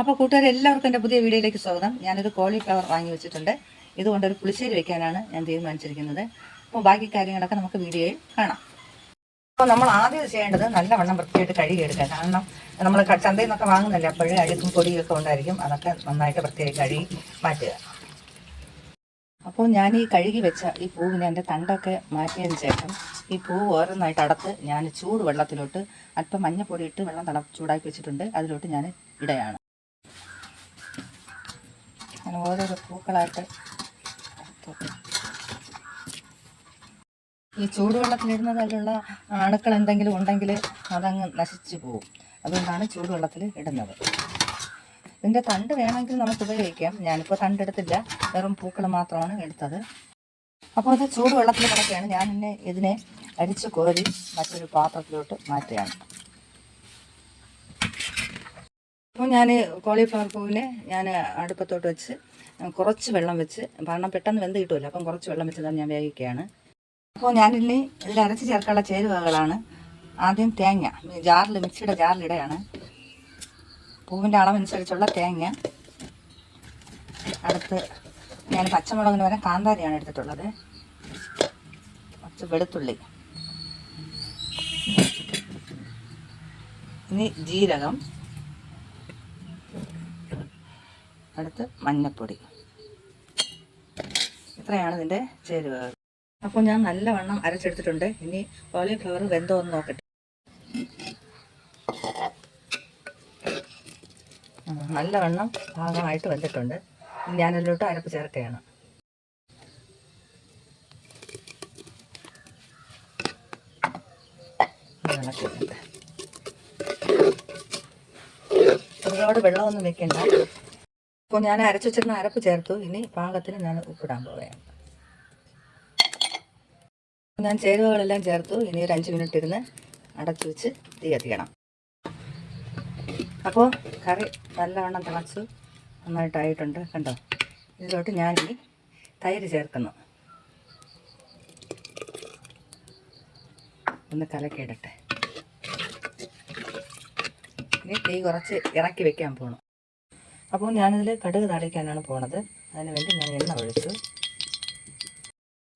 അപ്പോൾ കൂട്ടുകാർ എല്ലാവർക്കും എന്റെ പുതിയ വീഡിയോയിലേക്ക് സ്വാഗതം. ഞാനൊരു കോളിഫ്ലവർ വാങ്ങി വെച്ചിട്ടുണ്ട്. ഇതുകൊണ്ടൊരു പുളിശ്ശേരി വെക്കാനാണ് ഞാൻ തീരുമാനിച്ചിരിക്കുന്നത്. അപ്പോൾ ബാക്കി കാര്യങ്ങളൊക്കെ നമുക്ക് വീഡിയോയിൽ കാണാം. അപ്പോൾ നമ്മൾ ആദ്യം ചെയ്യേണ്ടത് നല്ല വണ്ണം വൃത്തിയായിട്ട് കഴുകിയെടുക്കുക കാരണം നമ്മൾ ചന്തയിൽ നിന്നൊക്കെ വാങ്ങുന്നില്ല അപ്പോഴേ അഴുക്കും പൊടിയൊക്കെ ഉണ്ടായിരിക്കും. അതൊക്കെ നന്നായിട്ട് വൃത്തിയായി കഴുകി മാറ്റുക. അപ്പോൾ ഞാൻ ഈ കഴുകി വെച്ച ഈ പൂവിനെ എന്റെ തണ്ടൊക്കെ മാറ്റിയതിന് ശേഷം ഈ പൂവ് ഓരോന്നായിട്ട് അടത്ത് ഞാൻ ചൂട് വെള്ളത്തിലോട്ട് അല്പം മഞ്ഞപ്പൊടി ഇട്ട് വെള്ളം തള ചൂടാക്കി വെച്ചിട്ടുണ്ട്. അതിലോട്ട് ഞാൻ ഇടയാണ്. അങ്ങനെ ഓരോരോ പൂക്കളായിട്ട്. ഈ ചൂടുവെള്ളത്തിലിടുന്നതായിട്ടുള്ള അണുക്കൾ എന്തെങ്കിലും ഉണ്ടെങ്കിൽ അതങ്ങ് നശിച്ചു പോകും അതുകൊണ്ടാണ് ചൂടുവെള്ളത്തിൽ ഇടുന്നത്. ഇതിന്റെ തണ്ട് വേണമെങ്കിൽ നമുക്ക് ഉപയോഗിക്കാം. ഞാനിപ്പോൾ തണ്ട് എടുത്തില്ല. വെറും പൂക്കൾ മാത്രമാണ് എടുത്തത്. അപ്പോൾ അത് ചൂടുവെള്ളത്തിൽ കിടക്കുകയാണ്. ഞാൻ ഇതിനെ അരിച്ച് കോരി മറ്റൊരു പാത്രത്തിലോട്ട് മാറ്റുകയാണ്. അപ്പോൾ ഞാൻ കോളിഫ്ലവർ പൂവിനെ ഞാൻ അടുപ്പത്തോട്ട് വെച്ച് കുറച്ച് വെള്ളം വെച്ച് കാരണം പെട്ടെന്ന് വെന്ത് കിട്ടുമല്ലോ അപ്പം കുറച്ച് വെള്ളം വെച്ച് ഞാൻ വേവിക്കുകയാണ്. അപ്പോൾ ഞാനിಲ್ಲಿ ഇതിൽ അരച്ച് ചേർക്കാനുള്ള ചേരുവകളാണ്. ആദ്യം തേങ്ങ ജാറിൽ മിക്സിയുടെ ജാറിലിടയാണ്. പൂവിന്റെ അളവനുസരിച്ചുള്ള തേങ്ങ. അടുത്ത് ഞാൻ പച്ചമുളകിന് വരെ കാന്താരിയാണ് എടുത്തിട്ടുള്ളത്. കുറച്ച് വെളുത്തുള്ളി. ഇനി ജീരകം. അടുത്ത് മഞ്ഞപ്പൊടി. ഇത്രയാണ് ഇതിന്റെ ചേരുവകൾ. അപ്പോൾ ഞാൻ നല്ലവണ്ണം അരച്ചെടുത്തിട്ടുണ്ട്. ഇനി കോളിഫ്ലവർ വെന്തോ എന്ന് നോക്കട്ടെ. നല്ല നല്ലവണ്ണം ഭാഗമായിട്ട് വെന്തിട്ടുണ്ട്. ഞാനതിലോട്ട് അരപ്പ് ചേർക്കുകയാണ്. ഒരുപാട് വെള്ളമൊന്നും വെക്കണ്ട. അപ്പോൾ ഞാൻ അരച്ചു വെച്ചിരുന്ന അരപ്പ് ചേർത്തു. ഇനി പാകത്തിന് ഞാൻ ഉപ്പിടാൻ പോവുകയാണ്. ഞാൻ ചേരുവകളെല്ലാം ചേർത്തു. ഇനി ഒരു അഞ്ച് മിനിറ്റ് ഇരുന്ന് അടച്ചു വെച്ച് തീ കത്തിക്കണം. അപ്പോൾ കറി നല്ലവണ്ണം തിളച്ചു നന്നായിട്ടായിട്ടുണ്ട്. കണ്ടോ? ഇതിലോട്ട് ഞാനിനി തൈര് ചേർക്കുന്നു. ഒന്ന് കലക്കിയിടട്ടെ. ഇനി തീ കുറച്ച് ഇറക്കി വെക്കാൻ പോകണം അപ്പോൾ ഞാനിതിൽ കടുക് താളിക്കാനാണ് പോണത്. അതിന് വേണ്ടി ഞാൻ എണ്ണ ഒഴിച്ചു.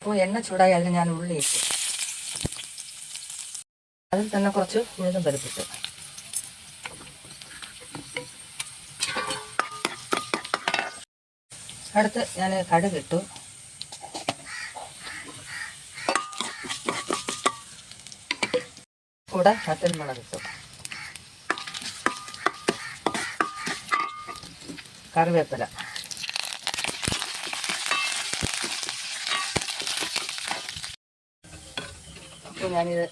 അപ്പോൾ എണ്ണ ചൂടായി അതിന് ഞാൻ ഉള്ളി ഇട്ടു. അതിൽ തന്നെ കുറച്ച് ഉഴുതും പരിപ്പിട്ടു അടുത്ത് ഞാൻ കടുക് ഇട്ടു. കൂടെ വറ്റൽമുളക് ഇട്ടു. കറിവേപ്പില. അപ്പോൾ ഞാനിത്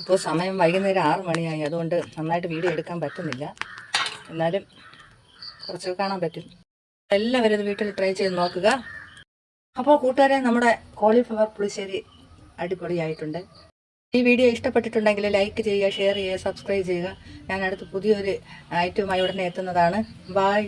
ഇപ്പോൾ സമയം വൈകുന്നേരം ആറ് മണിയായി. അതുകൊണ്ട് നന്നായിട്ട് വീഡിയോ എടുക്കാൻ പറ്റുന്നില്ല. എന്നാലും കുറച്ചൊക്കെ കാണാൻ പറ്റും. എല്ലാവരും ഇത് വീട്ടിൽ ട്രൈ ചെയ്ത് നോക്കുക. അപ്പോൾ കൂട്ടുകാരെ നമ്മുടെ കോളിഫ്ലവർ പുളിശ്ശേരി അടിപൊളിയായിട്ടുണ്ട്. ഈ വീഡിയോ ഇഷ്ടപ്പെട്ടിട്ടുണ്ടെങ്കിൽ ലൈക്ക് ചെയ്യുക ഷെയർ ചെയ്യുക സബ്സ്ക്രൈബ് ചെയ്യുക. ഞാൻ അടുത്ത് പുതിയൊരു ഐറ്റവുമായി ഉടനെ എത്തുന്നതാണ്. ബായ്